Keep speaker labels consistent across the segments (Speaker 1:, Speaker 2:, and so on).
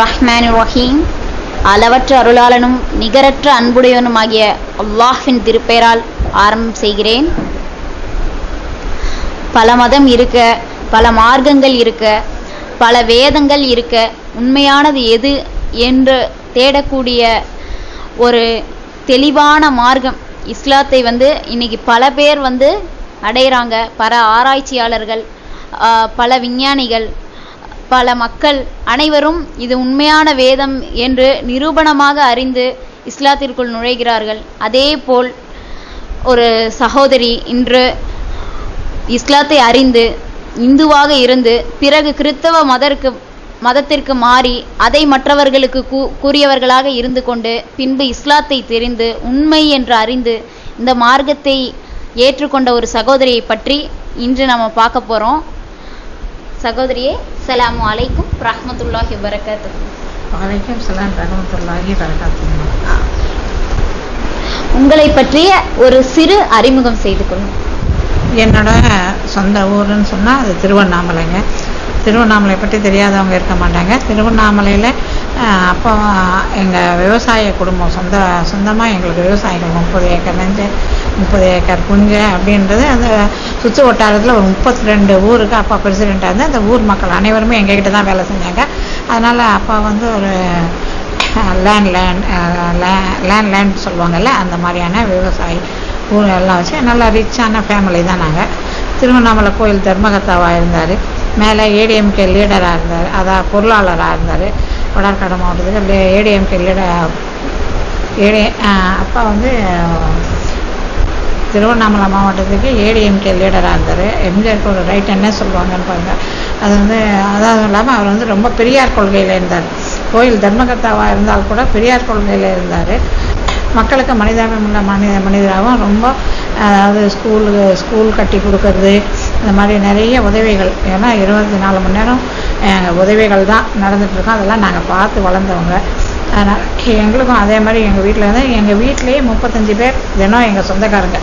Speaker 1: ரஹ்மான் ரஹீம் அளவற்ற அருளாளனும் நிகரற்ற அன்புடையவனுமாகிய அல்லாஹின் திருப்பெயரால் ஆரம்பம் செய்கிறேன். பல மதம் இருக்க பல மார்க்கங்கள் இருக்க பல வேதங்கள் இருக்க உண்மையானது எது என்று தேடக்கூடிய ஒரு தெளிவான மார்க்கம் இஸ்லாத்தை வந்து இன்னைக்கு பல பேர் வந்து அடையிறாங்க. பல ஆராய்ச்சியாளர்கள் ஆஹ், பல விஞ்ஞானிகள் பல மக்கள் அனைவரும் இது உண்மையான வேதம் என்று நிரூபணமாக அறிந்து இஸ்லாத்திற்குள் நுழைகிறார்கள். அதே போல் ஒரு சகோதரி இன்று இஸ்லாத்தை அறிந்து இந்துவாக இருந்து பிறகு கிறித்தவ மதற்கு மதத்திற்கு மாறி அதை மற்றவர்களுக்கு கூ கூறியவர்களாக இருந்து கொண்டு பின்பு இஸ்லாத்தை தெரிந்து உண்மை என்று அறிந்து இந்த மார்க்கத்தை ஏற்றுக்கொண்ட ஒரு சகோதரியை பற்றி இன்று நம்ம பார்க்க போகிறோம் சகோதரியே சலாமு அலைக்கும் ரஹ்மத்துல்லாஹி வரகாத்து
Speaker 2: வலைக்கம் சலாம் ரஹமத்துல்லாஹி வரகாத்துமா
Speaker 1: உங்களை பற்றிய ஒரு சிறு அறிமுகம் செய்து கொள்ளும்
Speaker 2: என்னோட சொந்த ஊருன்னு சொன்னால் அது திருவண்ணாமலைங்க. திருவண்ணாமலை பற்றி தெரியாதவங்க இருக்க மாட்டாங்க. திருவண்ணாமலையில் அப்போ எங்கள் விவசாய குடும்பம் சொந்த சொந்தமாக எங்களுக்கு விவசாயிகள் முப்பது ஏக்கர் நெஞ்சு முப்பது ஏக்கர் புஞ்சை அப்படின்றது அந்த சுற்று வட்டாரத்தில் ஒரு முப்பத்தி ரெண்டு ஊருக்கு அப்பா பிரசிடெண்ட்டாக இருந்து அந்த ஊர் மக்கள் அனைவருமே எங்ககிட்ட தான் வேலை செஞ்சாங்க. அதனால் அப்பா வந்து ஒரு லேண்ட் லேண்ட் லேண்ட் லேண்ட் சொல்லுவாங்கல்ல அந்த மாதிரியான விவசாயி ஊர் எல்லாம் வச்சு நல்லா ரிச்சான ஃபேமிலி தான் நாங்கள் திருவண்ணாமலை கோயில் தர்மகர்த்தாவாக இருந்தார். மேலே ஏடிஎம்கே லீடராக இருந்தார். அதான் பொருளாளராக இருந்தார். வடார்காடு மாவட்டத்துக்கு ஏடிஎம்கே லீடர் ஏடி அப்பா வந்து திருவண்ணாமலை மாவட்டத்துக்கு ஏடிஎம்கே லீடராக இருந்தார். எம்ஜிஆருக்கு ஒரு ரைட் என்ன சொல்லுவாங்கன்னு பாருங்கள் அது வந்து அதாவது இல்லாமல் அவர் வந்து ரொம்ப பெரியார் கொள்கையில் இருந்தார். கோயில் தர்மகர்த்தாவாக இருந்தால் கூட பெரியார் கொள்கையில் இருந்தார். மக்களுக்கு மனிதாபிமுள்ள மனித மனிதராகவும் ரொம்ப அதாவது ஸ்கூலு ஸ்கூல் கட்டி கொடுக்கறது இந்த மாதிரி நிறைய உதவிகள். ஏன்னா இருபத்தி நாலு மணி நேரம் உதவிகள் தான் நடந்துகிட்ருக்கோம் அதெல்லாம் நாங்கள் பார்த்து வளர்ந்தவங்க. அதனால் எங்களுக்கும் அதே மாதிரி எங்கள் வீட்டில் வந்து எங்கள் வீட்டிலேயே முப்பத்தஞ்சு பேர் தினம் எங்கள் சொந்தக்காரங்க.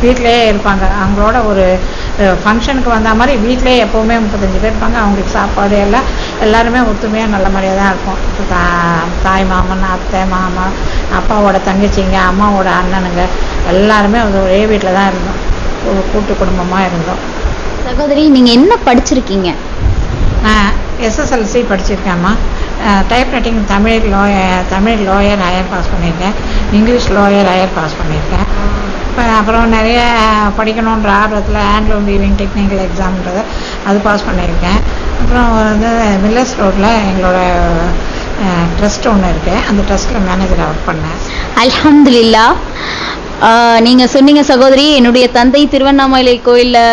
Speaker 2: வீட்டிலேயே இருப்பாங்க. அவங்களோட ஒரு ஃபங்க்ஷனுக்கு வந்த மாதிரி வீட்டிலேயே எப்போவுமே முப்பத்தஞ்சு பேர் இருப்பாங்க. அவங்களுக்கு சாப்பாடு எல்லாம் எல்லாருமே ஒத்துமையாக நல்ல மாதிரியாக தான் இருக்கும். இப்போ தா- தாய் மாமன் அத்தை மாமா அப்பாவோட தங்கச்சிங்க அம்மாவோட அண்ணனுங்க எல்லாருமே அது ஒரே வீட்டில் தான் இருந்தோம். ஒரு கூட்டு குடும்பமாக இருந்தோம்.
Speaker 1: சகோதரி நீங்க என்ன படிச்சிருக்கீங்க?
Speaker 2: நான் SSLC படிச்சிருக்கேம்மா typewriting Tamil lower Tamil lower higher pass பண்ணியிருக்கேன். இங்கிலீஷ் லோயர் ஹையர் பாஸ் பண்ணியிருக்கேன். இப்போ அப்புறம் நிறைய படிக்கணுன்ற ஆர்வத்தில் ஆங்கிலோ வீவிங் டெக்னிக்கல் எக்ஸாம்ன்றது அது பாஸ் பண்ணியிருக்கேன். அப்புறம் வந்து மில்லர்ஸ் ரோட்டில் எங்களோட ட்ரஸ்ட் ஒன்று இருக்குது அந்த ட்ரஸ்ட்டில் மேனேஜராக ஒர்க் பண்ணேன்.
Speaker 1: அல்ஹம்துலில்லா நீங்கள் சொன்னீங்க சகோதரி என்னுடைய தந்தை திருவண்ணாமலை கோயிலில்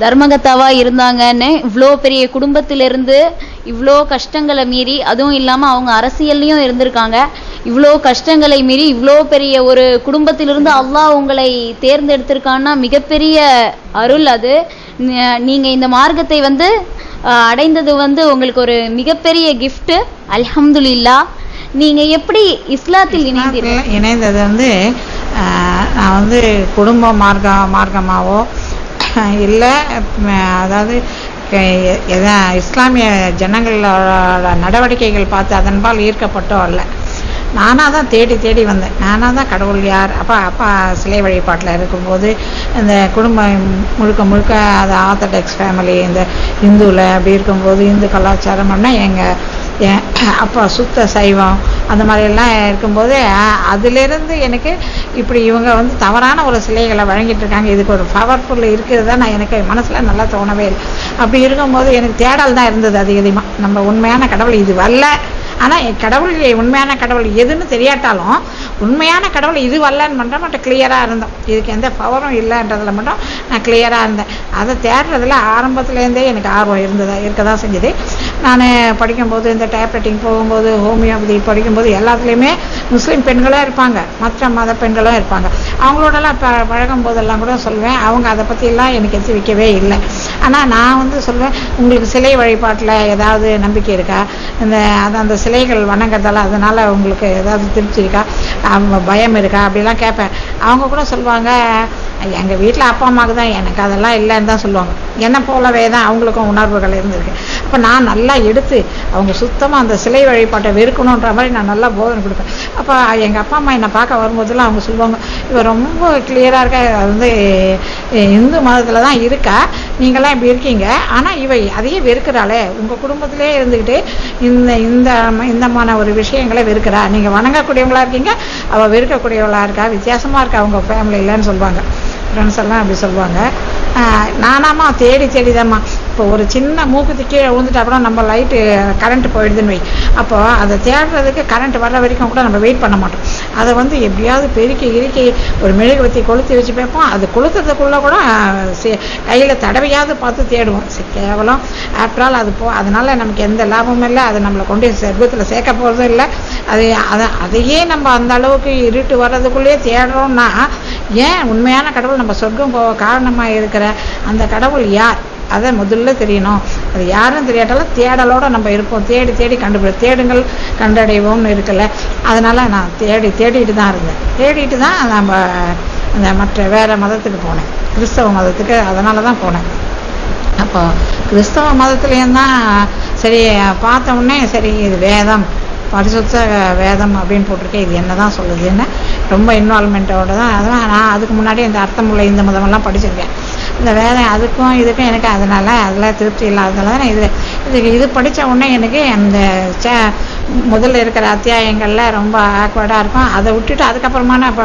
Speaker 1: தர்மகத்தாவா இருந்தாங்கன்னு இவ்வளோ பெரிய குடும்பத்திலிருந்து இவ்வளோ கஷ்டங்களை மீறி அதுவும் இல்லாம அவங்க அரசியல்லையும் இருந்திருக்காங்க. இவ்வளோ கஷ்டங்களை மீறி இவ்வளோ பெரிய ஒரு குடும்பத்திலிருந்து அல்லாஹ் உங்களை தேர்ந்தெடுத்திருக்கான்னா மிகப்பெரிய அருள் அது. ந- நீங்க இந்த மார்க்கத்தை வந்து அடைந்தது வந்து உங்களுக்கு ஒரு மிகப்பெரிய gift. அல்ஹம்துலில்லா. நீங்க எப்படி இஸ்லாத்தில் இணைந்தீர்கள்?
Speaker 2: இணைந்தது வந்து நான் வந்து குடும்ப மார்க்க மார்க்கமாவோ இல்லை அதாவது எதா இஸ்லாமிய ஜனங்களோட நடவடிக்கைகள் பார்த்து அதன்பால் ஈர்க்கப்பட்டோ அல்ல. நானாக தான் தேடி தேடி வந்தேன். நானாக தான் கடவுள் யார் அப்பா அப்பா சிலை வழிபாட்டில் இருக்கும்போது இந்த குடும்பம் முழுக்க முழுக்க அது ஆர்த்தடாக்ஸ் ஃபேமிலி இந்த இந்துவில் அப்படி இருக்கும்போது இந்து கலாச்சாரம் அப்படின்னா எங்கள் அப்போ சுத்த சைவம் அந்த மாதிரியெல்லாம் இருக்கும்போது அஹ், அதிலிருந்து எனக்கு இப்படி இவங்க வந்து தவறான ஒரு சிலைகளை வழங்கிட்டு இருக்காங்க. இதுக்கு ஒரு பவர்ஃபுல் இருக்கிறதா நான் எனக்கு மனசில் நல்லா தோணவே இல்லை. அப்படி இருக்கும்போது எனக்கு தேடல் தான் இருந்தது அதிகமாக நம்ம உண்மையான கடவுள் இது வரல ஆனால் கடவுள் உண்மையான கடவுள் எதுன்னு தெரியாட்டாலும் உண்மையான கடவுள் இது வரலன்னு மட்டும் மட்டும் கிளியராக இருந்தோம். இதுக்கு எந்த பவரும் இல்லைன்றதில் மட்டும் நான் கிளியராக இருந்தேன். அதை தேடுறதுல ஆரம்பத்துலேருந்தே எனக்கு ஆர்வம் இருந்ததா இருக்க தான் செஞ்சது. நான் படிக்கும்போது இந்த டைப்ரைட்டிங் போகும்போது ஹோமியோபதி படிக்கும்போது எல்லாத்துலேயுமே முஸ்லீம் பெண்களும் இருப்பாங்க. மற்ற மத பெண்களும் இருப்பாங்க. அவங்களோடலாம் ப பழகும் போதெல்லாம் கூட சொல்லுவேன். அவங்க அதை பற்றியெல்லாம் எனக்கு எடுத்து இல்லை. ஆனால் நான் வந்து சொல்லுவேன் உங்களுக்கு சிலை வழிபாட்டில் ஏதாவது நம்பிக்கை இருக்கா? இந்த அது அந்த சிலைகள் வணங்குறதால அதனால் உங்களுக்கு ஏதாவது திருப்தி இருக்கா? அவங்க பயம் இருக்கா? அப்படிலாம் கேட்பேன். அவங்க கூட சொல்லுவாங்க எங்கள் வீட்டில் அப்பா அம்மாவுக்கு தான் எனக்கு அதெல்லாம் இல்லைன்னு தான் சொல்லுவாங்க. என்னை போலவே தான் அவங்களுக்கும் உணர்வுகள் இருந்திருக்கு. அப்போ நான் நல்லா எடுத்து அவங்க சுத்தமாக அந்த சிலை வழிபாட்டை வெறுக்கணுன்ற மாதிரி நான் நல்லா போதனை கொடுப்பேன். அப்போ எங்கள் அப்பா அம்மா என்னை பார்க்க வரும்போதெல்லாம் அவங்க சொல்லுவாங்க இவ ரொம்ப கிளியராக இருக்கா? வந்து இந்து மதத்தில் தான் இருக்கா? நீங்களாம் இப்படி இருக்கீங்க. ஆனால் இவை அதையே வெறுக்கிறாளே. உங்கள் குடும்பத்திலே இருந்துக்கிட்டு இந்த இந்த இந்தமான ஒரு விஷயங்களை வெறுக்கிறா. நீங்கள் வணங்கக்கூடியவங்களா இருக்கீங்க. அவள் வெறுக்கக்கூடியவளாக இருக்கா? வித்தியாசமாக இருக்கா? அவங்க ஃபேமிலியிலன்னு சொல்லுவாங்க. ஃப்ரெண்ட்ஸ் எல்லாம் அப்படி சொல்லுவாங்க. நானாம்மா தேடி தேடிதாம்மா. இப்போ ஒரு சின்ன மூக்குத்தி கீழே விழுந்துட்டா கூட நம்ம லைட்டு கரண்ட் போயிடுதுன்னு வை. அப்போ அதை தேடுறதுக்கு கரண்ட் வர்ற வரைக்கும் கூட நம்ம வெயிட் பண்ண மாட்டோம். அதை வந்து எப்படியாவது பெருக்கி இறுக்கி ஒரு மெழுகுவத்தி கொளுத்தி வச்சு பார்ப்போம். அது கொளுத்துறதுக்குள்ளே கூட கையில் தடவையாவது பார்த்து தேடுவோம். கேவலம். ஆஃப்டர் ஆல் அது போ அதனால் நமக்கு எந்த லாபமும் இல்லை. அது நம்மளை கொண்டு சொர்க்கத்தில் சேர்க்க போகிறதும் இல்லை. அது அதை அதையே நம்ம அந்த அளவுக்கு இருட்டு வர்றதுக்குள்ளேயே தேடுறோம்னா ஏன் உண்மையான கடவுள் நம்ம சொர்க்கம் போக காரணமாக இருக்கிற அந்த கடவுள் யார்? அதை முதல்ல தெரியணும். அது யாருன்னு தெரியாட்டாலும் தேடலோடு நம்ம இருப்போம். தேடி தேடி கண்டுபிடி தேடுங்கள் கண்டடைவோம்னு இருக்குல்ல. அதனால் நான் தேடி தேடிட்டு தான் இருந்தேன். தேடிட்டு தான் நம்ம அந்த மற்ற வேற மதத்துக்கு போனேன். கிறிஸ்தவ மதத்துக்கு அதனால தான் போனேன். அப்போ கிறிஸ்தவ மதத்துலேயும் தான் சரி பார்த்த உடனே சரி இது வேதம். பரிசுத்த வேதம் அப்படின்னு போட்டிருக்கேன். இது என்ன தான் சொல்லுதுன்னு ரொம்ப இன்வால்மெண்ட்டோட தான். அதெல்லாம் நான் அதுக்கு முன்னாடி இந்த அர்த்தமுள்ள இந்த மதமெல்லாம் படிச்சிருக்கேன். இந்த வேதம் அதுக்கும் இதுக்கும் எனக்கு அதனால் அதில் திருப்தி இல்லாததுனால தான் இது இது இது படித்த உடனே எனக்கு அந்த சே முதல்ல இருக்கிற அத்தியாயங்களில் ரொம்ப ஆக்வர்டாக இருக்கும். அதை விட்டுட்டு அதுக்கப்புறமா நான்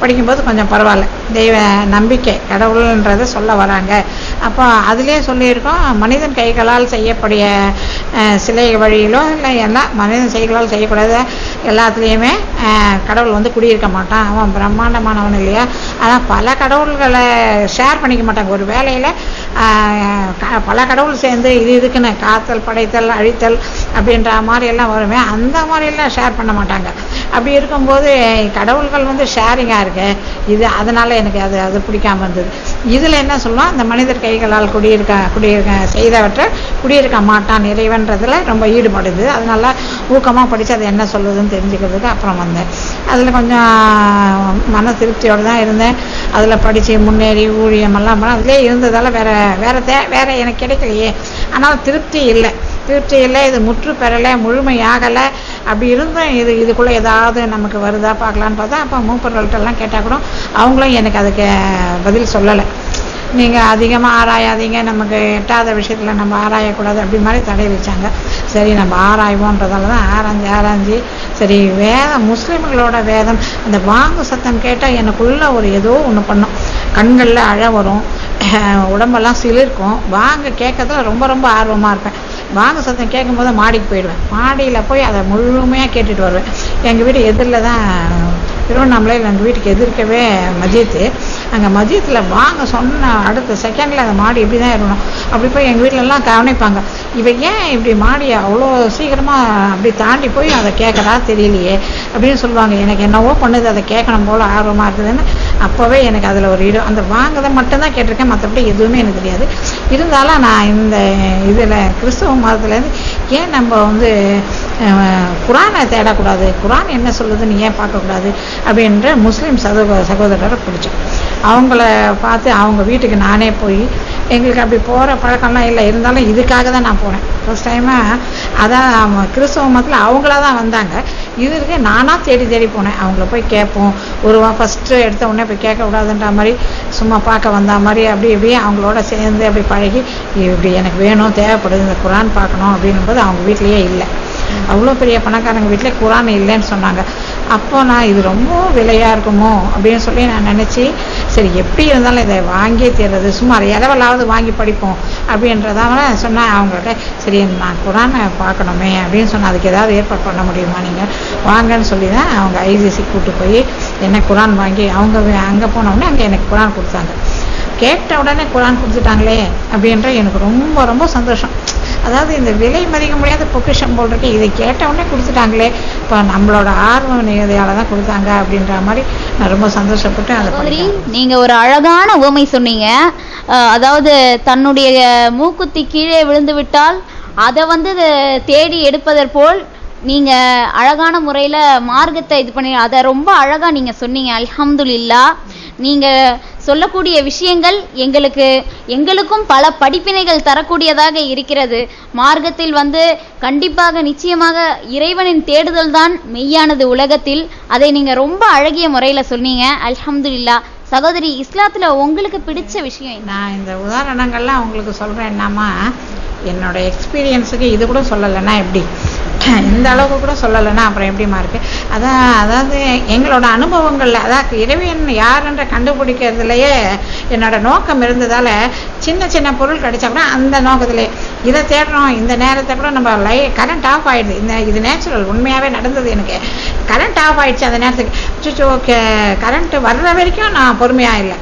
Speaker 2: படிக்கும்போது கொஞ்சம் பரவாயில்ல. தெய்வ நம்பிக்கை கடவுள்ன்றதை சொல்ல வராங்க. அப்போ அதுலேயே சொல்லியிருக்கோம் மனிதன் கைகளால் செய்யக்கூடிய சிலை வழியிலோ இல்லை எல்லாம் மனிதன் செய்களால் செய்யக்கூடாத. எல்லாத்துலேயுமே கடவுள் வந்து குடியிருக்க மாட்டான். அவன் பிரம்மாண்டமானவன் இல்லையா? ஆனால் பல கடவுள்களை ஷேர் பண்ணிக்க மாட்டாங்க. ஒரு வேலையில் பல கடவுள் சேர்ந்து இது இதுக்குன்னு காத்தல் படைத்தல் அழித்தல் அப்படின்ற மாதிரி எல்லாம் வருமே அந்த மாதிரிலாம் ஷேர் பண்ண மாட்டாங்க. அப்படி இருக்கும்போது கடவுள்கள் வந்து ஷேரிங்காக இருக்கு. இது அதனால் எனக்கு அது அது பிடிக்காம இருந்தது. இதில் என்ன சொல்லலாம் அந்த மனிதர் கைகளால் குடியிருக்க குடியிருக்க செய்தவற்றை குடியிருக்க மாட்டான். இறைவன்றதில் ரொம்ப ஈடுபடுது. அதனால ஊக்கமாக படித்து அது என்ன சொல்லுதுன்னு தெரிஞ்சுக்கிறதுக்கு அப்புறம் வந்தேன். அதில் கொஞ்சம் மன திருப்தியோடு தான் இருந்தேன். அதில் படித்து முன்னேறி ஊழியமெல்லாம் பண்ண அதிலே இருந்ததால் வேற வேற தே வேற எனக்கு கிடைக்கலையே. ஆனால் திருப்தி இல்லை. திருப்தி இல்லை. இது முற்று பெறலை முழுமையாக ஆகலை. அப்படி இருந்தும் இது இதுக்குள்ளே ஏதாவது நமக்கு வருதா பார்க்கலான்னு பார்த்தா அப்போ மூப்பர்கள்ட்டெல்லாம் கேட்டால் கூட அவங்களும் எனக்கு அதுக்கு பதில் சொல்லலை. நீங்கள் அதிகமாக ஆராயாதீங்க நமக்கு எட்டாத விஷயத்தில் நம்ம ஆராயக்கூடாது அப்படி மாதிரி தடை வச்சாங்க. சரி நம்ம ஆராய்வோன்றதால தான் ஆராய்ஞ்சு ஆராய்ஞ்சு சரி வேதம் முஸ்லீம்களோட வேதம் அந்த வாங்கு சத்தம் கேட்டால் எனக்குள்ளே ஒரு ஏதோ ஒன்று பண்ணும். கண்களில் அழ வரும். உடம்பெல்லாம் சிலிர்க்கும். வாங்க கேட்கறதுல ரொம்ப ரொம்ப ஆர்வமாக இருப்பேன். வாங்க சத்தம் கேட்கும்போது மாடிக்கு போயிடுவேன். மாடியில் போய் அதை முழுமையாக கேட்டுட்டு வருவேன். எங்கள் வீடு எதிரில் தான் திருவண்ணாமலையில் எங்கள் வீட்டுக்கு எதிர்க்கவே மதியத்து. அங்கே மதியத்தில் வாங்க சொன்ன அடுத்த செகண்டில் அந்த மாடி இப்படி தான் இருக்கணும் அப்படி போய் எங்கள் வீட்டிலலாம் கவனிப்பாங்க. இவ ஏன் இப்படி மாடியை அவ்வளோ சீக்கிரமாக அப்படி தாண்டி போய் அதை கேட்குறா தெரியலையே அப்படின்னு சொல்லுவாங்க. எனக்கு என்னவோ பண்ணுது அதை கேட்கணும் போல் ஆர்வமாக இருக்குதுன்னு அப்போவே எனக்கு அதில் ஒரு இடம். அந்த வாங்கதை மட்டும்தான் கேட்டிருக்கேன். மற்றபடி எதுவுமே எனக்கு தெரியாது. இருந்தாலும் நான் இந்த இதில் கிறிஸ்தவ மதத்துலேருந்து ஏன் நம்ம வந்து குரானை தேடக்கூடாது? குரான் என்ன சொல்லுதுன்னு ஏன் பார்க்கக்கூடாது? அப்படின்ற முஸ்லீம் சகோதர சகோதரரை பிடிச்சேன் அவங்கள பார்த்து அவங்க வீட்டுக்கு நானே போய் எங்களுக்கு அப்படி போகிற பழக்கம்லாம் இல்லை இருந்தாலும் இதுக்காக தான் நான் போனேன். ஃபஸ்ட் டைமாக அதான் கிறிஸ்தவ மதத்தில் அவங்களா தான் வந்தாங்க. இதுக்கு நானாக தேடி தேடி போனேன். அவங்கள போய் கேட்போம். ஒரு ஃபஸ்ட்டு எடுத்த உடனே போய் கேட்கக்கூடாதுன்ற மாதிரி சும்மா பார்க்க வந்தா மாதிரி அப்படி இப்படி அவங்களோட சேர்ந்து அப்படி பழகி இப்படி எனக்கு வேணும் தேவைப்படுது இந்த குரான் பார்க்கணும் அப்படின்னும்போது அவங்க வீட்லேயே இல்லை. அவ்வளோ பெரிய பணக்காரங்க வீட்டில் குரான் இல்லைன்னு சொன்னாங்க. அப்போ நான் இது ரொம்ப விலையாக இருக்குமோ? அப்படின்னு சொல்லி நான் நினச்சி சரி எப்படி இருந்தாலும் இதை வாங்கியே தீர்றது சுமார் இலவலாவது வாங்கி படிப்போம் அப்படின்றதால சொன்னேன் அவங்கள்ட்ட சரி நான் குரானை பார்க்கணுமே அப்படின்னு சொன்னேன் அதுக்கு ஏதாவது ஏற்பாடு பண்ண முடியுமா நீங்கள் வாங்கன்னு சொல்லி தான் அவங்க ஐசிசி கூட்டு போய் என்ன குரான் வாங்கி அவங்க அங்கே போனவுடனே அங்கே எனக்கு குரான் கொடுத்தாங்க. கேட்ட உடனே குரான் கொடுத்துட்டாங்களே அப்படின்ற எனக்கு ரொம்ப ரொம்ப சந்தோஷம். அதாவது இந்த விலை மதிக்க முடியாத பொக்கிஷம் போல் இருக்கு. இதை கேட்ட உடனே கொடுத்துட்டாங்களே. இப்போ நம்மளோட ஆர்வ நிகழ்ச்சியால தான் கொடுத்தாங்க அப்படின்ற மாதிரி நான் ரொம்ப சந்தோஷப்பட்டு அதை
Speaker 1: சகோதரி
Speaker 2: படித்தேன்
Speaker 1: நீங்க ஒரு அழகான உவமை சொன்னீங்க. அதாவது தன்னுடைய மூக்குத்தி கீழே விழுந்து விட்டால் அதை வந்து தேடி எடுப்பதற் போல் நீங்க அழகான முறையில மார்க்கத்தை இது பண்ணி அதை ரொம்ப அழகா நீங்க சொன்னீங்க. அல்ஹம்துலில்லா. நீங்க சொல்லக்கூடிய விஷயங்கள் எங்களுக்கு எங்களுக்கும் பல படிப்பினைகள் தரக்கூடியதாக இருக்கிறது. மார்க்கத்தில் வந்து கண்டிப்பாக நிச்சயமாக இறைவனின் தேடுதல் தான் மெய்யானது உலகத்தில். அதை நீங்கள் ரொம்ப அழகிய முறையில் சொன்னீங்க. அல்ஹம்துல்லா சகோதரி இஸ்லாத்தில் உங்களுக்கு பிடிச்ச விஷயம்
Speaker 2: நான் இந்த உதாரணங்கள்லாம் உங்களுக்கு சொல்கிறேன் என்னம்மா என்னோட எக்ஸ்பீரியன்ஸுக்கு இது கூட சொல்லலைன்னா எப்படி? இந்த அளவுக்கு கூட சொல்லலைன்னா அப்புறம் எப்படிம்மா இருக்கு அதான் அதாவது எங்களோட அனுபவங்களில் அதாவது இறைவன் யாருன்ற கண்டுபிடிக்கிறதுலையே என்னோட நோக்கம் இருந்ததால் சின்ன சின்ன பொருள் கிடைச்சா கூட அந்த நோக்கத்திலே. இதை தேடுறோம் இந்த நேரத்தை கூட நம்ம லை கரண்ட் ஆஃப் ஆயிடுது. இந்த இது நேச்சுரல் உண்மையாகவே நடந்தது எனக்கு. கரண்ட் ஆஃப் ஆயிடுச்சு அந்த நேரத்துக்கு. சுச்சோ கரண்ட் வர்ற வரைக்கும் நான் பொறுமையாக இல்லை.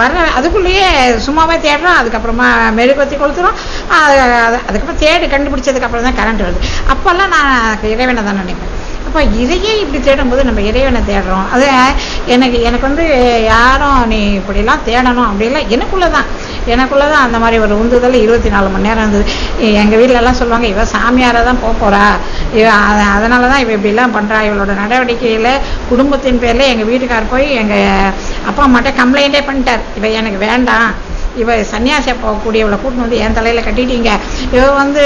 Speaker 2: வர அதுக்குள்ளேயே சும்மாவே தேடுறோம் அதுக்கப்புறமா மெழுகுவத்தி கொளுத்துறோம். அதுக்கப்புறம் தேடி கண்டுபிடிச்சதுக்கப்புறம் தான் கரண்ட் வருது. அப்போல்லாம் நான் இறைவனை தான் நினைப்பேன். அப்போ இதையே இப்படி தேடும்போது நம்ம இறைவனை தேடுறோம். அது எனக்கு எனக்கு வந்து யாரும் நீ இப்படிலாம் தேடணும் அப்படிலாம் எனக்குள்ளே தான். எனக்குள்ளே தான் அந்த மாதிரி ஒரு உந்துதல் இருபத்தி நாலு மணி நேரம் இருந்தது. எங்கள் வீட்டிலலாம் சொல்லுவாங்க இவன் சாமியாராக தான் போக போகிறா இவ அதனால தான் இவ இப்படிலாம் பண்ணுறா இவளோட நடவடிக்கையில் குடும்பத்தின் பேரில் எங்கள் வீட்டுக்கார் போய் எங்கள் அப்பா அம்மாட்ட கம்ப்ளைண்ட்டே பண்ணிட்டார். இவ எனக்கு வேண்டாம். இவ சன்னியாசியை போகக்கூடியவளை கூட்டின்னு வந்து என் தலையில் கட்டிட்டீங்க. இவ வந்து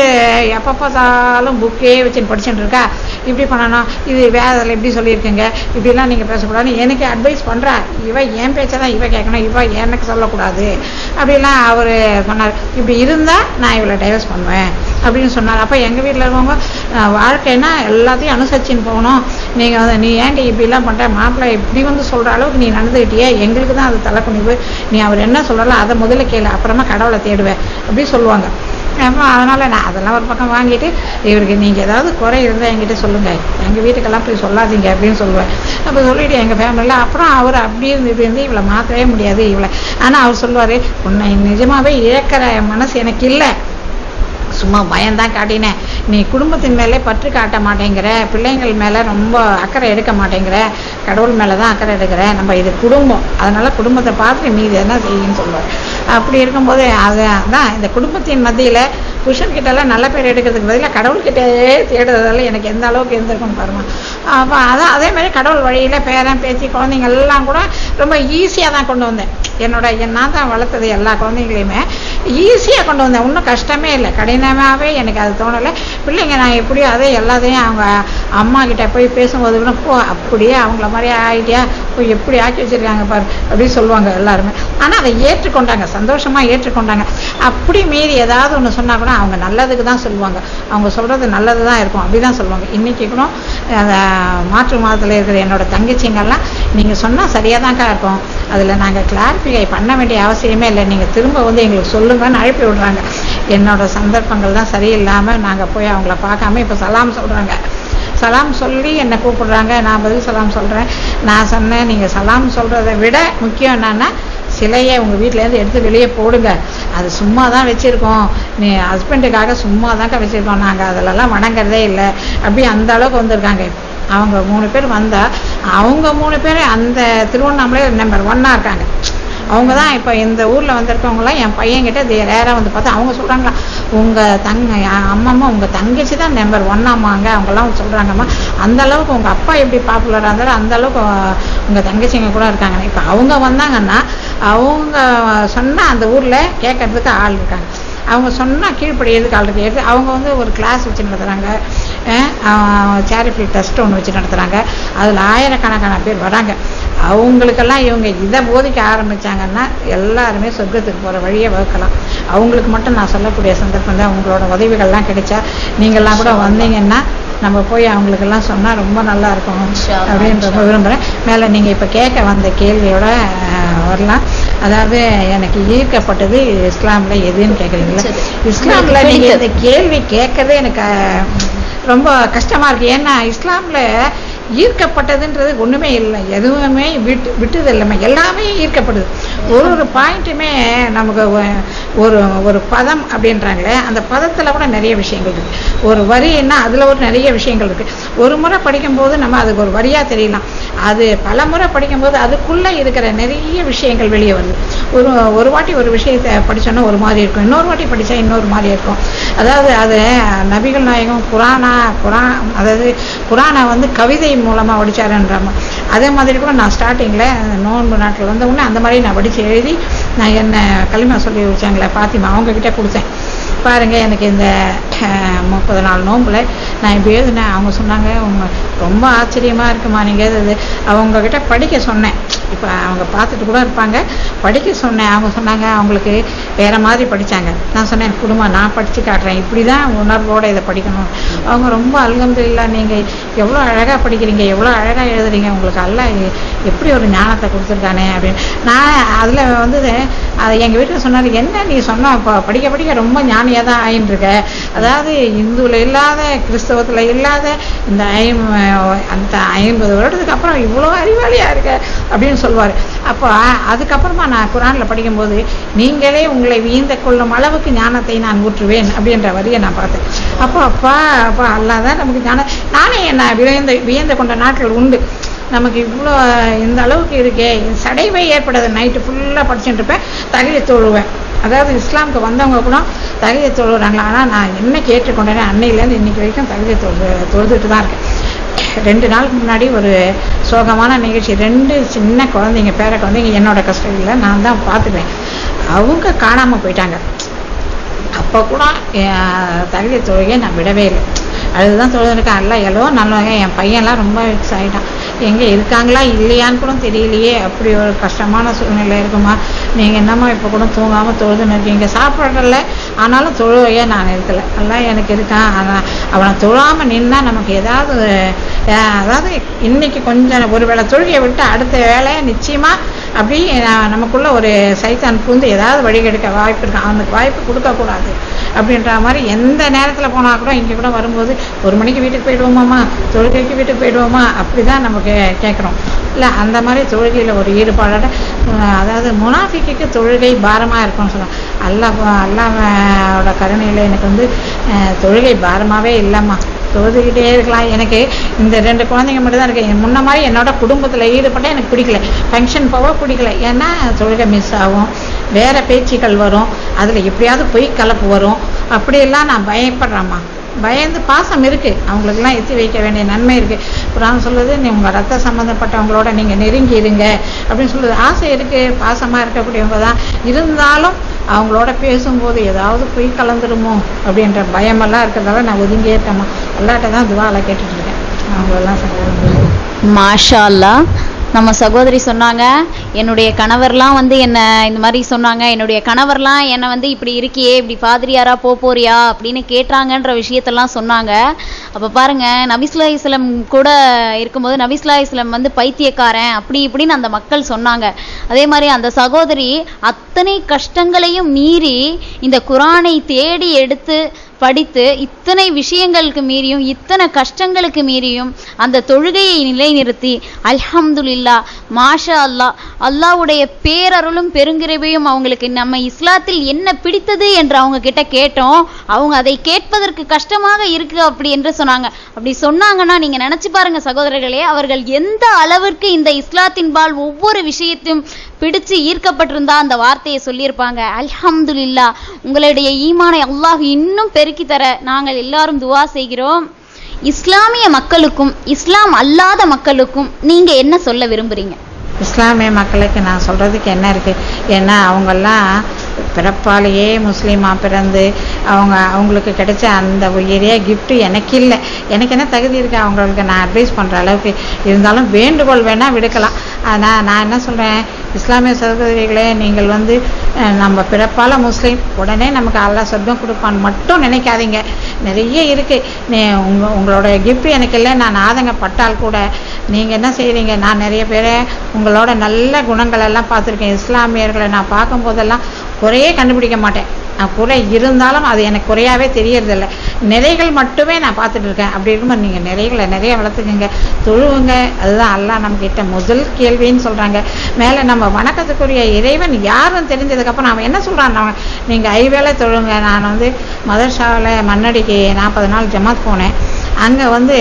Speaker 2: எப்போ பார்த்தாலும் புக்கே வச்சுன்னு படிச்சுட்டு இருக்கா? இப்படி பண்ணணும். இது வேதத்தில் இப்படி சொல்லியிருக்கீங்க. இப்படிலாம் நீங்கள் பேசக்கூடாதுன்னு எனக்கு அட்வைஸ் பண்ணுறா இவ என் பேச்சை தான் இவ கேட்கணும். இவ எனக்கு சொல்லக்கூடாது. அப்படிலாம் அவர் சொன்னார். இப்படி இருந்தால் நான் இவளை டைவர்ஸ் பண்ணுவேன் அப்படின்னு சொன்னார். அப்போ எங்கள் வீட்டில் இருக்கவங்க வாழ்க்கைன்னா எல்லாத்தையும் அனுசரிச்சுன்னு போகணும். நீங்கள் வந்து நீ ஏன்டி இப்படிலாம் பண்ணுற மாப்பிள்ளை இப்படி வந்து சொல்கிற அளவுக்கு நீ நடந்துக்கிட்டியே எங்களுக்கு தான் அது தலைக்குனிவு. நீ அவர் என்ன சொல்கிறாரோ அதை முதல்ல கேளு. அப்புறமா கடவுளை தேடுவேன் அப்படி சொல்லுவாங்க. அப்போ அதனால் நான் அதெல்லாம் ஒரு பக்கம் வாங்கிட்டு இவருக்கு நீங்கள் ஏதாவது குறை இருந்தால் என்கிட்ட சொல்லுங்கள் எங்கள் வீட்டுக்கெல்லாம் போய் சொல்லாதீங்க அப்படின்னு சொல்லுவேன். அப்போ சொல்லிவிட்டு எங்கள் ஃபேமிலியில் அப்புறம் அவர் அப்படி இருந்து இப்படி இருந்து இவளை மாற்றவே முடியாது இவளை. ஆனால் அவர் சொல்லுவார் உன்னை நிஜமாகவே இழக்கிற மனசு எனக்கு இல்லை. சும்மா பயம்தான் காட்டினேன். நீ குடும்பத்தின் மேலே பற்று காட்ட மாட்டேங்கிற பிள்ளைங்கள் மேலே ரொம்ப அக்கறை எடுக்க மாட்டேங்கிற கடவுள் மேலே தான் அக்கறை எடுக்கிற நம்ம இது குடும்பம். அதனால் குடும்பத்தை பார்த்து நீ இது என்ன செய்யுன்னு சொல்லுவார் அப்படி இருக்கும்போது அது அதான் இந்த குடும்பத்தின் மத்தியில் புருஷன்கிட்டலாம் நல்ல பேர் எடுக்கிறதுக்கு பதிலாக கடவுள்கிட்டே தேடுறதால எனக்கு எந்த அளவுக்கு இருந்திருக்கும் பாருங்க. அப்போ அதான் அதே மாதிரி கடவுள் வழியில் பேரன் பேச்சு குழந்தைங்க எல்லாம் கூட ரொம்ப ஈஸியாக தான் கொண்டு வந்தேன். என்னோட எண்ணா நான் தான் வளர்த்தது எல்லா குழந்தைங்களையுமே ஈஸியாக கொண்டு வந்தேன். ஒன்றும் கஷ்டமே இல்லை. கடினமாகவே எனக்கு அது தோணலை. பிள்ளைங்க நான் எப்படியோ அதே எல்லாத்தையும் அவங்க அம்மா கிட்ட போய் பேசும்போது கூட போ அப்படியே அவங்கள மாதிரி ஆகிட்டியா இப்போ எப்படி ஆக்கி வச்சிருக்காங்க பாரு அப்படின்னு சொல்லுவாங்க எல்லாருமே. ஆனால் அதை ஏற்றுக்கொண்டாங்க சந்தோஷமாக ஏற்றுக்கொண்டாங்க. அப்படி மீறி ஏதாவது ஒன்று சொன்னால் கூட அவங்க நல்லதுக்கு தான் சொல்லுவாங்க. அவங்க சொல்கிறது நல்லது தான் இருக்கும் அப்படி தான் சொல்லுவாங்க. இன்றைக்கி கூட அந்த மாற்று மாதத்தில் இருக்கிற என்னோட தங்கச்சிங்கெல்லாம் நீங்கள் சொன்னால் சரியாக தான்க்கா இருக்கும். அதில் நாங்கள் கிளாரிஃபிகை பண்ண வேண்டிய அவசியமே இல்லை. நீங்கள் திரும்ப வந்து எங்களுக்கு சொல்லுங்கன்னு அழைப்பி விடுறாங்க. என்னோடய சந்தர்ப்பங்கள் தான் சரியில்லாமல் நாங்கள் போய் அவங்கள பார்க்காம இப்போ சலாம் சொல்கிறாங்க சலாம் சொல்லி என்னை கூப்பிடுறாங்க. நான் பதில் சலாம் சொல்கிறேன் நான் சொன்னேன் நீங்கள் சலாம் சொல்கிறத விட முக்கியம் என்னன்னா சிலையை உங்கள் வீட்டிலேருந்து எடுத்து வெளியே போடுங்க. அது சும்மா தான் வச்சுருக்கோம். நீ ஹஸ்பண்டுக்காக சும்மா தான்க்கா வச்சுருக்கோம். நாங்கள் அதிலெல்லாம் வணங்குறதே இல்லை. அப்படி அந்த அளவுக்கு வந்திருக்காங்க. அவங்க மூணு பேர் வந்தால் அவங்க மூணு பேர் அந்த திருவண்ணாமலை நம்பர் ஒன்னாக இருக்காங்க. அவங்க தான் இப்போ இந்த ஊரில் வந்திருக்கவங்களாம் என் பையன்கிட்ட ரேராக வந்து பார்த்தா அவங்க சொல்கிறாங்களா உங்கள் தங்க என் அம்மம்மா உங்கள் தங்கச்சி தான் நம்பர் ஒன்னாமாங்க அவங்கெல்லாம் சொல்கிறாங்கம்மா அந்த அளவுக்கு உங்கள் அப்பா எப்படி பாப்புலராக இருந்தாலும் அந்த அளவுக்கு உங்கள் தங்கச்சிங்க கூட இருக்காங்க. இப்போ அவங்க வந்தாங்கன்னா அவங்க சொன்னால் அந்த ஊரில் கேட்கறதுக்கு ஆள் இருக்காங்க. அவங்க சொன்னால் கீழ்ப்படியதுக்கு ஆள் இருக்கு? எடுத்து அவங்க வந்து ஒரு கிளாஸ் வச்சு நடத்துகிறாங்க சேரிட்டி டெஸ்ட் ஒன்று வச்சு நடத்துகிறாங்க அதில் ஆயிரக்கணக்கான பேர் வராங்க. அவங்களுக்கெல்லாம் இவங்க இதை போதிக்க ஆரம்பிச்சாங்கன்னா எல்லாருமே சொர்க்கத்துக்கு போகிற வழியை வகுக்கலாம். அவங்களுக்கு மட்டும் நான் சொல்லக்கூடிய சந்தர்ப்பம் தான். உங்களோட உதவிகள்லாம் கிடைச்சா நீங்கள்லாம் கூட வந்தீங்கன்னா நம்ம போய் அவங்களுக்கெல்லாம் சொன்னால் ரொம்ப நல்லா இருக்கும். அப்படின்னு ரொம்ப விரும்புகிறேன் மேலே நீங்கள் இப்போ கேட்க வந்த கேள்வியோட வரலாம். அதாவது எனக்கு ஈர்க்கப்பட்டது இஸ்லாமில் எதுன்னு கேட்குறீங்களா. இஸ்லாமில் நீங்கள். இந்த கேள்வி கேட்கறதே எனக்கு ரொம்ப கஷ்டமாக இருக்குது ஏன்னா இஸ்லாமில் ஈர்க்கப்பட்டதுன்றது ஒன்றுமே இல்லை. எதுவுமே விட்டு விட்டது இல்லாமல் எல்லாமே ஈர்க்கப்படுது. ஒரு ஒரு பாயிண்ட்டுமே நமக்கு ஒரு ஒரு பதம் அப்படின்றாங்களே அந்த பதத்தில் கூட நிறைய விஷயங்கள் இருக்குது ஒரு வரின்னா அதில் ஒரு நிறைய விஷயங்கள் இருக்குது ஒரு முறை படிக்கும்போது நம்ம அதுக்கு ஒரு வரியாக தெரியலாம். அது பல முறை படிக்கும்போது அதுக்குள்ளே இருக்கிற நிறைய விஷயங்கள் வெளியே வருது. ஒரு ஒரு வாட்டி ஒரு விஷயத்தை படிச்சோன்னா ஒரு மாதிரி இருக்கும். இன்னொரு வாட்டி படித்தா இன்னொரு மாதிரி இருக்கும். அதாவது அது நபிகள் நாயகம் குரானா குரான் அதாவது குரானை வந்து கவிதை வார்த்தையின் மூலமாக வடித்தாருன்றாம அதே மாதிரி கூட நான் ஸ்டார்டிங்கில் நோன்பு நாட்டில் வந்த உடனே அந்த மாதிரி நான் வடித்து எழுதி நான் என்ன களிமா சொல்லி வச்சாங்களே பாத்திமா அவங்கக்கிட்ட கொடுத்தேன். பாருங்க எனக்கு இந்த முப்பது நாள் நோம்பில் நான் இப்படி எழுதினேன். அவங்க சொன்னாங்க உங்க ரொம்ப ஆச்சரியமாக இருக்குமா நீங்கள் எழுதுது அவங்கக்கிட்ட படிக்க சொன்னேன். இப்போ அவங்க பார்த்துட்டு கூட இருப்பாங்க. படிக்க சொன்னேன். அவங்க சொன்னாங்க அவங்களுக்கு வேறு மாதிரி படித்தாங்க நான் சொன்னேன் குடும்பம் நான் படித்து காட்டுறேன். இப்படி தான் உணர்வோடு இதை படிக்கணும். அவங்க ரொம்ப அல்ஹம்துலில்லாஹ் நீங்கள் எவ்வளோ அழகாக படிக்கிறீங்க எவ்வளோ அழகாக எழுதுறீங்க. உங்களுக்கு அல்ல எப்படி ஒரு ஞானத்தை கொடுத்துருக்கானே அப்படின்னு. நான் அதில் வந்து அதை எங்கள் வீட்டில் சொன்னார் என்ன நீ சொன்ன இப்போ படிக்க படிக்க ரொம்ப ஞானி தான் ஆயின்னு இருக்க. அதாவது இந்துவில் இல்லாத கிறிஸ்தவத்தில் இல்லாத இந்த ஐம் அந்த ஐம்பது வருடத்துக்கு அப்புறம் இவ்வளோ அறிவாளியாக இருக்க அப்படின்னு சொல்லுவார் அப்போ அதுக்கப்புறமா நான் குரானில் படிக்கும்போது நீங்களே உங்களை வீந்த கொள்ளும் அளவுக்கு ஞானத்தை நான் ஊற்றுவேன் அப்படின்ற வரியை நான் பார்த்தேன். அப்போ அப்பா அப்பா அல்லா தான் நமக்கு ஞானம். நானே என்ன வியந்த வியந்த கொண்ட நாட்கள் உண்டு. நமக்கு இவ்வளோ இந்த அளவுக்கு இருக்கே. சடைவை ஏற்படாது. நைட்டு ஃபுல்லாக படிச்சுட்டு இருப்பேன். தகையை தொழுவேன் அதாவது இஸ்லாமுக்கு வந்தவங்க கூட தகுதியை தொழுகிறாங்க ஆனால் நான் என்ன கேட்டுக்கொண்டேனே அன்னையிலேருந்து இன்னைக்கு வரைக்கும் தகுதியை தொழு தொழுதுட்டு தான் இருக்கேன். ரெண்டு நாளுக்கு முன்னாடி ஒரு சோகமான நிகழ்ச்சி. ரெண்டு சின்ன குழந்தைங்க பேர குழந்தைங்க என்னோட கஸ்டடியில் நான் தான் பார்த்துப்பேன் அவங்க காணாமல் போயிட்டாங்க. அப்போ கூட தகுதியை தகுதி தொழுகையை நான் விடவே இல்லை. அதுதான் சொல்லியிருக்கேன் அல்ல. எவ்வளோ நல்லவங்க என் பையன்லாம் ரொம்ப மிக்ஸ் ஆகிட்டான் எங்கே இருக்காங்களா இல்லையான்னு கூட தெரியலையே. அப்படி ஒரு கஷ்டமான சூழ்நிலை இருக்குமா? நீங்கள் என்னம்மா இப்போ கூட தூங்காமல் தொழுதுன்னு இருக்கீங்க? சாப்பிட்றல ஆனாலும் தொழுவையே நான் நிறுத்தலை. எல்லாம் எனக்கு இருக்கான். ஆனால் அவனை தொழாமல் நின்னால் நமக்கு ஏதாவது அதாவது இன்னைக்கு கொஞ்சம் ஒரு வேளை தொழுகையை விட்டு அடுத்த வேலையை நிச்சயமாக அப்படி அஹ், நமக்குள்ள ஒரு சைத்தான் பூந்து ஏதாவது வழிகெடுக்க வாய்ப்பு இருக்கு. அவனுக்கு வாய்ப்பு கொடுக்கக்கூடாது. அப்படின்ற மாதிரி எந்த நேரத்தில் போனால் கூட இங்கே கூட வரும்போது ஒரு மணிக்கு வீட்டுக்கு போயிடுவோமாம்மா? தொழுகைக்கு வீட்டுக்கு போயிடுவோமா? அப்படி தான் நமக்கு கேட்குறோம் இல்லை அந்த மாதிரி தொழுகையில் ஒரு ஈடுபாடோட அதாவது முனாஃபிக்கு தொழுகை பாரமாக இருக்கும்னு சொல்லலாம். அல்லாஹ் அல்லாவோட கருணையில் எனக்கு வந்து தொழுகை பாரமாகவே இல்லைம்மா. தொழுதுகிட்டே இருக்கலாம். எனக்கு இந்த ரெண்டு குழந்தைங்க மட்டும் தான் இருக்கு முன்ன மாதிரி என்னோட குடும்பத்தில் ஈடுபட்டால் எனக்கு பிடிக்கல. ஃபங்க்ஷன் போக பிடிக்கல. ஏன்னா தொழுகை மிஸ் ஆகும். வேறு பேச்சுகள் வரும் அதில் எப்படியாவது பொய் கலப்பு வரும். அப்படியெல்லாம் நான் பயப்படுறேம்மா. பயந்து பாசம் இருக்குது அவங்களுக்கெல்லாம் எத்தி வைக்க வேண்டிய நன்மை இருக்குது குரான் சொல்லுது நீ உங்கள் ரத்த சம்மந்தப்பட்டவங்களோட நீங்கள் நெருங்கி இருங்க அப்படின்னு சொல்லுது. ஆசை இருக்குது பாசமாக இருக்கக்கூடியவங்க தான். இருந்தாலும் அவங்களோட பேசும்போது ஏதாவது பொய் கலந்துருமோ அப்படின்ற பயமெல்லாம் இருக்கிறதால நான் ஒதுங்கியே இருக்கேம்மா. எல்லாட்ட தான் துவால கேட்டுட்ருக்கேன் அவங்களெல்லாம் சொல்லுவாங்க
Speaker 1: மாஷா நம்ம சகோதரி சொன்னாங்க என்னுடைய கணவர்லாம் வந்து என்ன இந்த மாதிரி சொன்னாங்க என்னுடைய கணவர்லாம் என்னை வந்து இப்படி இருக்கியே இப்படி பாதிரியாரா போ போறியா? அப்படின்னு கேட்டாங்கன்ற விஷயத்தெல்லாம் சொன்னாங்க. அப்போ பாருங்க நபிஸ்லா இஸ்லம் கூட இருக்கும்போது நபிஸ்லா இஸ்லம் வந்து பைத்தியக்காரன் அப்படி இப்படின்னு அந்த மக்கள் சொன்னாங்க. அதே மாதிரி அந்த சகோதரி அத்தனை கஷ்டங்களையும் மீறி இந்த குரானை தேடி எடுத்து படித்து இத்தனை விஷயங்களுக்கு மீறியும் இத்தனை கஷ்டங்களுக்கு மீறியும் அந்த தொழுகையை நிலைநிறுத்தி அல்ஹம்துல்லா மாஷா அல்லாஹ் அல்லாஹ்வுடைய பேரருளும் பெருங்கிறவையும் அவங்களுக்கு நம்ம இஸ்லாத்தில் என்ன பிடித்தது? என்று அவங்க கிட்ட கேட்டோம். அவங்க அதை கேட்பதற்கு கஷ்டமாக இருக்கு அப்படி என்று சொன்னாங்க. அப்படி சொன்னாங்கன்னா நீங்க நினைச்சு பாருங்க சகோதரர்களே அவர்கள் எந்த அளவிற்கு இந்த இஸ்லாத்தின் பால் ஒவ்வொரு விஷயத்தையும் பிடிச்சு ஈர்க்கப்பட்டிருந்தா அந்த வார்த்தையை சொல்லியிருப்பாங்க. அல்ஹம்துலில்லா உங்களுடைய ஈமானை அல்லாஹ் இன்னும் பெருக்கி தர நாங்கள் எல்லாரும் துவா செய்கிறோம். இஸ்லாமிய மக்களுக்கும் இஸ்லாம் அல்லாத மக்களுக்கும் நீங்க என்ன சொல்ல விரும்புறீங்க?
Speaker 2: இஸ்லாமிய மக்களுக்கு நான் சொல்கிறதுக்கு என்ன இருக்குது ஏன்னா அவங்கெல்லாம் பிறப்பாலேயே முஸ்லீமாக பிறந்து அவங்க அவங்களுக்கு கிடைச்ச அந்த உயரிய கிஃப்ட்டு எனக்கு இல்லை. எனக்கு என்ன தகுதி இருக்குது அவங்களுக்கு நான் அட்வைஸ் பண்ணுற அளவுக்கு. இருந்தாலும் வேண்டுகோள் வேணால் விடுக்கலாம். ஆனால் நான் என்ன சொல்கிறேன் இஸ்லாமிய சகோதரிகளே நீங்கள் வந்து நம்ம பிறப்பால் முஸ்லீம் உடனே நமக்கு அல்லாஹ் சொர்க்கம் கொடுப்பான்னு மட்டும் நினைக்காதீங்க. நிறைய இருக்குது உங்க உங்களோட கிஃப்ட் எனக்கு இல்லை நான் ஆதங்கப்பட்டால் கூட நீங்கள் என்ன செய்கிறீங்க நான் நிறைய பேரை உங்களோட நல்ல குணங்கள் எல்லாம் பார்த்துருக்கேன். இஸ்லாமியர்களை நான் பார்க்கும்போதெல்லாம் குறையே கண்டுபிடிக்க மாட்டேன். நான் குறை இருந்தாலும் அது எனக்கு குறையாகவே தெரியறதில்ல. நிறைகள் மட்டுமே நான் பார்த்துட்டு இருக்கேன். அப்படி இருக்கும்போது நீங்கள் நிறைகளை நிறைய வளர்த்துக்குங்க. தொழுவுங்க. அதுதான் அல்லாஹ் நம்மக்கிட்ட முதல் கேள்வின்னு சொல்கிறாங்க மேலே நம்ம வணக்கத்துக்குரிய இறைவன் யாருன்னு தெரிஞ்சதுக்கப்புறம் அவன் என்ன சொல்கிறான் அவன் நீங்கள் ஐவேளை தொழுங்க. நான் வந்து மதர்ஷாவில் மண்ணடிக்கு நாற்பது நாள் ஜமாத் போனேன். அங்கே வந்து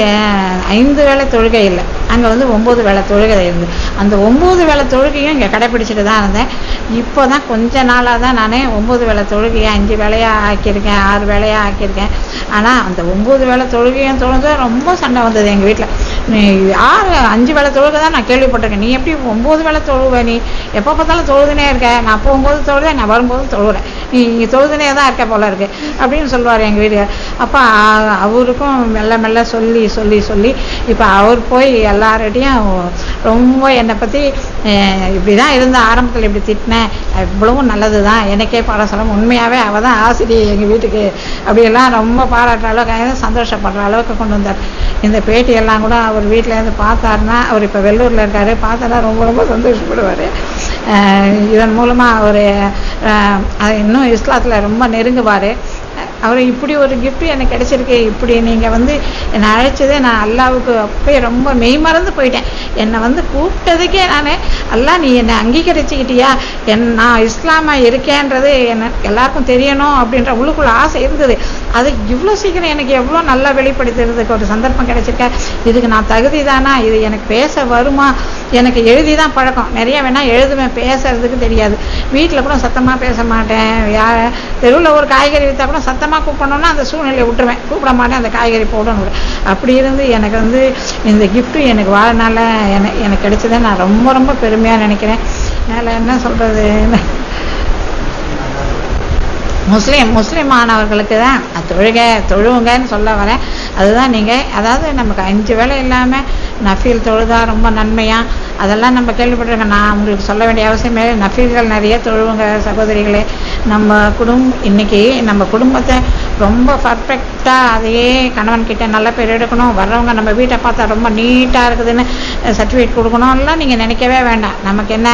Speaker 2: ஐந்து வேளை தொழுகை இல்லை. அங்கே வந்து ஒம்பது வேளை தொழுகை இருந்து அந்த ஒம்பது வேளை தொழுகையும் இங்கே கடைப்பிடிச்சிட்டு தான் இருந்தேன். இப்போ தான் கொஞ்ச நாளாக தான் நானே ஒம்பது வேளை தொழுகையை அஞ்சு வேலையாக ஆக்கியிருக்கேன் ஆறு வேலையாக ஆக்கியிருக்கேன். ஆனால் அந்த ஒம்பது வேளை தொழுகையும் தொழுது ரொம்ப சண்டை வந்தது எங்கள் வீட்டில் ஆறு அஞ்சு வேளை தொழுக தான் நான் கேள்விப்பட்டிருக்கேன். நீ எப்படி ஒம்பது வேளை தொழுவ நீ? எப்போ பார்த்தாலும் தொழுதுனே இருக்க. நான் போகும்போது தொழுதேன் நான் வரும்போது தொழுகிறேன் நீ இங்கே தொழுதுனே தான் இருக்க போல இருக்கு. அப்படின்னு சொல்லுவார் எங்கள் வீடு அப்போ அவருக்கும் மெல்ல மெல்ல சொல்லி சொல்லி சொல்லி இப்போ அவர் போய் எல்லார்கிட்டையும் ரொம்ப என்னை பற்றி இப்படி தான் இருந்த ஆரம்பத்தில் இப்படி திட்டினேன் இவ்வளவும் நல்லது தான் எனக்கே பாட சொல்ல உண்மையாகவே அவள் தான் ஆசிரியர் எங்கள் வீட்டுக்கு. அப்படியெல்லாம் ரொம்ப பாராட்டுற அளவுக்கு சந்தோஷப்படுற அளவுக்கு கொண்டு வந்தார். இந்த பேட்டியெல்லாம் கூட அவர் வீட்டில் இருந்து பார்த்தாருன்னா அவர் இப்போ வெள்ளூரில் இருக்கார் பார்த்தாரா ரொம்ப ரொம்ப சந்தோஷப்படுவார். இதன் மூலமாக அவர் இன்னும் இஸ்லாத்தில் ரொம்ப நெருங்குவார். அவர் இப்படி ஒரு கிஃப்ட்டு எனக்கு கிடைச்சிருக்கு இப்படி நீங்கள் வந்து என்னை அழைச்சதே நான் அல்லாவுக்கு அப்பயே ரொம்ப மெய்மறந்து போயிட்டேன். என்னை வந்து கூப்பிட்டதுக்கே நான் அல்லா நீ என்னை அங்கீகரிச்சுக்கிட்டியா? என் நான் இஸ்லாமா இருக்கேன்றது என்ன எல்லாருக்கும் தெரியணும் அப்படின்ற உள்ளுக்குள்ள ஆசை இருந்தது. அது இவ்வளோ சீக்கிரம் எனக்கு எவ்வளோ நல்லா வெளிப்படுத்துறதுக்கு ஒரு சந்தர்ப்பம் கிடைச்சிருக்க? இதுக்கு நான் தகுதி தானா இது எனக்கு பேச வருமா? எனக்கு எழுதி தான் பழக்கம். நிறைய வேணால் எழுதுவேன் பேசுறதுக்கு தெரியாது. வீட்டில் கூட சத்தமாக பேச மாட்டேன். யா தெருவில் ஒரு காய்கறி விற்றா கூட சத்தமாக கூப்பிடணும்னா அந்த சூழ்நிலையை விட்டுருவேன். கூப்பிட மாட்டேன் அந்த காய்கறி போடணும் அப்படி இருந்து எனக்கு வந்து இந்த கிஃப்ட்டு எனக்கு வாழனால எனக்கு எனக்கு கிடைச்சதை நான் ரொம்ப ரொம்ப பெருமையாக நினைக்கிறேன். அதில் என்ன சொல்கிறது முஸ்லீம் முஸ்லீம் மாணவர்களுக்கு தான் தொழுக தொழுவுங்கன்னு சொல்ல வரேன். அதுதான் நீங்கள் அதாவது நமக்கு அஞ்சு வேலை இல்லாமல் நஃபீல் தொழுதா ரொம்ப நன்மையாக அதெல்லாம் நம்ம கேள்விப்பட்டிருக்கோம். நான் உங்களுக்கு சொல்ல வேண்டிய அவசியமே நஃபீர்கள் நிறைய தொழுவுங்க சகோதரிகளே. நம்ம குடும்பம் இன்றைக்கி நம்ம குடும்பத்தை ரொம்ப பர்ஃபெக்டாக அதையே கணவன்கிட்ட நல்ல பேர் எடுக்கணும். வர்றவங்க நம்ம வீட்டை பார்த்தா ரொம்ப நீட்டாக இருக்குதுன்னு சர்டிஃபிகேட் கொடுக்கணும். எல்லாம் நீங்கள் நினைக்கவே வேண்டாம். நமக்கு என்ன?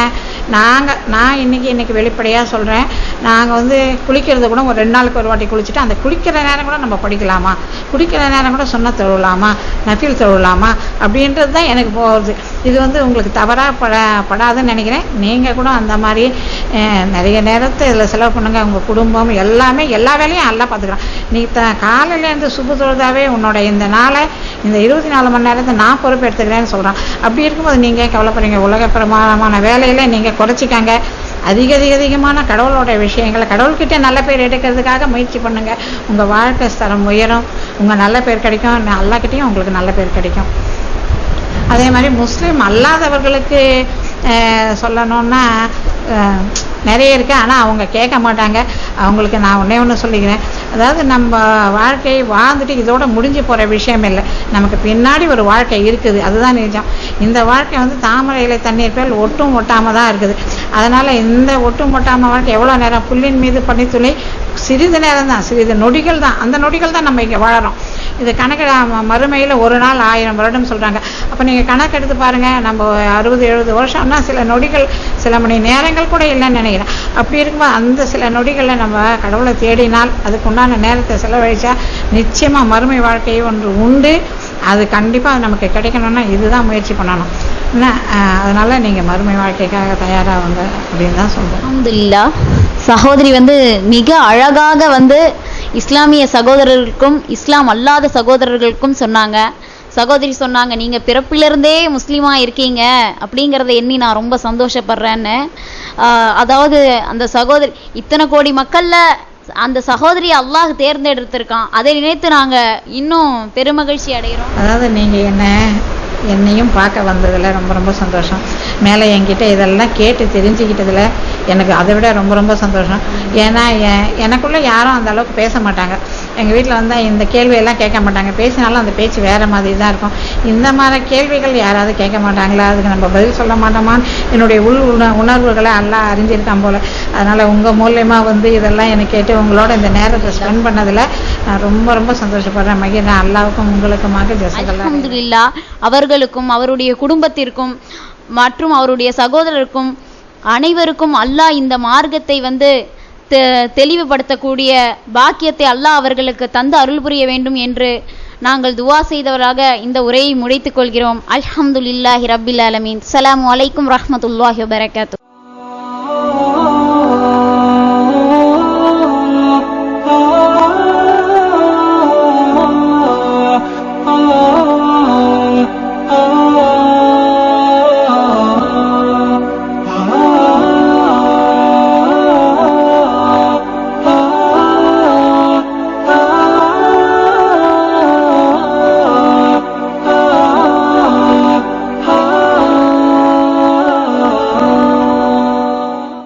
Speaker 2: நாங்கள் நான் இன்னைக்கு இன்னைக்கு வெளிப்படையாக சொல்கிறேன் நாங்கள் வந்து குளிக்கிறது கூட ஒரு ரெண்டு நாளுக்கு ஒரு வாட்டி குளிச்சுட்டு அந்த குளிக்கிற நேரம் கூட நம்ம படிக்கலாமா? குளிக்கிற நேரம் கூட சொன்ன தொழுலாமா? நஃபீல் தொழுலாமா? அப்படின்றது தான் எனக்கு போகுது. இது வந்து உங்களுக்கு தவறாக பட படாதுன்னு நினைக்கிறேன். நீங்கள் கூட அந்த மாதிரி நிறைய நேரத்தை இதில் செலவு பண்ணுங்கள் உங்கள் குடும்பம் எல்லாமே எல்லா வேலையும் நல்லா பார்த்துக்கலாம். நீ த காலையிலேருந்து சுபு தொழுதாவே உன்னோட இந்த நாளை இந்த இருபத்தி நாலு மணி நேரத்தை நான் பொறுப்பு எடுத்துக்கிறேன்னு சொல்கிறான் அப்படி இருக்கும்போது நீங்கள் கவலைப்படுறீங்க? உலக பிரமாணமான வேலையில நீங்கள் குறைச்சிக்காங்க. அதிக அதிக அதிகமான கடவுளோட விஷயங்களை கடவுள்கிட்ட நல்ல பேர் எடுக்கிறதுக்காக முயற்சி பண்ணுங்கள் உங்கள் வாழ்க்கை ஸ்தரம் உயரும். உங்கள் நல்ல பேர் கிடைக்கும். எல்லாக்கிட்டேயும் உங்களுக்கு நல்ல பேர் கிடைக்கும். அதே மாதிரி முஸ்லீம் அல்லாதவர்களுக்கு சொல்லணுன்னா சொல்லணும்னா நிறைய இருக்குது ஆனால் அவங்க கேட்க மாட்டாங்க. அவங்களுக்கு நான் ஒன்றே ஒன்று சொல்லிக்கிறேன். அதாவது நம்ம வாழ்க்கை வாழ்ந்துட்டு இதோட முடிஞ்சு போகிற விஷயம் இல்லை. நமக்கு பின்னாடி ஒரு வாழ்க்கை இருக்குது. அதுதான் நிஜம். இந்த வாழ்க்கை வந்து தாமரை இலை தண்ணீர் பேர் ஒட்டும் ஒட்டாமல் தான் இருக்குது. அதனால் இந்த ஒட்டும் ஒட்டாமல் வாழ்க்கை எவ்வளோ நேரம் புல்லின் மீது பனித்துளி சிறிது நேரம் தான் சிறிது நொடிகள் தான். அந்த நொடிகள் தான் நம்ம இங்கே வாழறோம். இது கணக்கு மறுமையில் ஒரு நாள் ஆயிரம் வருடம் சொல்கிறாங்க அப்போ நீங்கள் கணக்கு எடுத்து பாருங்கள் நம்ம அறுபது எழுபது வருஷம்னா சில நொடிகள் சில மணி நேரங்கள் கூட இல்லைன்னு நினைக்கிறேன். அப்படி இருக்கும்போது அந்த சில நொடிகளில் நம்ம கடவுளை தேடினால் அதுக்கு உண்டான நேரத்தை செலவழிச்சா நிச்சயமாக மறுமை வாழ்க்கை ஒன்று உண்டு. அது கண்டிப்பாக அது நமக்கு கிடைக்கணும்னா இதுதான் முயற்சி பண்ணணும். என்ன அதனால் அதனால நீங்கள் மறுமை வாழ்க்கைக்காக தயாராகுங்க அப்படின்னு தான் சொல்கிறேன்
Speaker 1: இல்லை சகோதரி வந்து மிக அழகாக வந்து இஸ்லாமிய சகோதரர்களுக்கும் இஸ்லாம் அல்லாத சகோதரர்களுக்கும் சொன்னாங்க. சகோதரி சொன்னாங்க நீங்கள் பிறப்பிலிருந்தே முஸ்லீமாக இருக்கீங்க. அப்படிங்கிறத எண்ணி நான் ரொம்ப சந்தோஷப்படுறேன்னு. அதாவது அந்த சகோதரி இத்தனை கோடி மக்களில் அந்த சகோதரி அல்லாஹ் தேர்ந்தெடுத்திருக்கான். அதை நினைத்து நாங்கள் இன்னும் பெருமகிழ்ச்சி அடைகிறோம்.
Speaker 2: அதாவது நீங்கள் என்ன என்னையும் பார்க்க வந்ததில் ரொம்ப ரொம்ப சந்தோஷம். மேலே என்கிட்ட இதெல்லாம் கேட்டு தெரிஞ்சுக்கிட்டதில் எனக்கு அதை விட ரொம்ப ரொம்ப சந்தோஷம். ஏன்னா எனக்குள்ளே யாரும் அந்த அளவுக்கு பேச மாட்டாங்க. எங்கள் வீட்டில் வந்தால் இந்த கேள்வியெல்லாம் கேட்க மாட்டாங்க. பேசினாலும் அந்த பேச்சு வேறு மாதிரி தான் இருக்கும். இந்த மாதிரி கேள்விகள் யாராவது கேட்க மாட்டாங்களா? அதுக்கு நம்ம பதில் சொல்ல மாட்டோமான்னு என்னுடைய உள் உண உணர்வுகளை எல்லாம் அறிஞ்சிருக்கான் போல். அதனால் உங்கள் மூலயமா வந்து இதெல்லாம் எனக்கு கேட்டு உங்களோட இந்த நேரத்தை ஸ்பெண்ட் பண்ணதில் நான் ரொம்ப ரொம்ப சந்தோஷப்படுறேன். மகிழ்றேன். அல்லாவுக்கும் உங்களுக்குமாக ஜசகல்லா
Speaker 1: அவர்கள் அவர்களுக்கும் அவருடைய குடும்பத்திற்கும் மற்றும் அவருடைய சகோதரருக்கும் அனைவருக்கும் அல்லாஹ் இந்த மார்க்கத்தை வந்து தெளிவுபடுத்தக்கூடிய பாக்கியத்தை அல்லாஹ் அவர்களுக்கு தந்து அருள் புரிய வேண்டும் என்று நாங்கள் துவா செய்தவராக இந்த உரையை முடித்துக் கொள்கிறோம். அல்ஹம்துலில்லாஹி ரபில் அலமீன் ஸலாமு அலைக்கும் ரஹமத்துல்லாஹி வபரகாத்துஹு